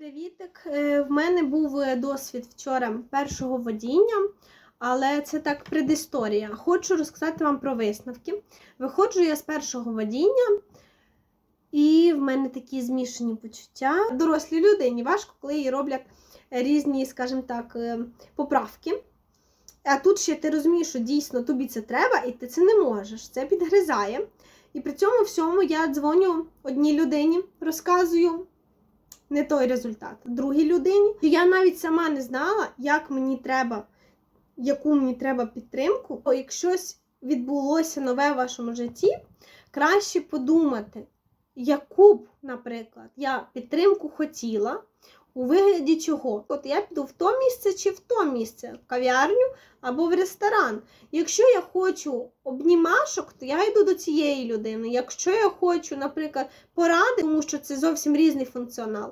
Привітик! Е, В мене був е, досвід вчора першого водіння, але це так предісторія. Хочу розказати вам про висновки. Виходжу я з першого водіння, і в мене такі змішані почуття. Дорослій людині важко, коли їй роблять різні, скажімо так, е, поправки. А тут ще ти розумієш, що дійсно тобі це треба, і ти це не можеш. Це підгризає. І при цьому всьому я дзвоню одній людині, розказую не той результат другій людині. І Я навіть сама не знала, як мені треба, яку мені треба підтримку. Бо як щось відбулося нове в вашому житті, краще подумати, яку б, наприклад, я підтримку хотіла. У вигляді чого? От я піду в то місце чи в то місце, в кав'ярню або в ресторан. Якщо я хочу обнімашок, то я йду до цієї людини. Якщо я хочу, наприклад, поради, тому що це зовсім різний функціонал,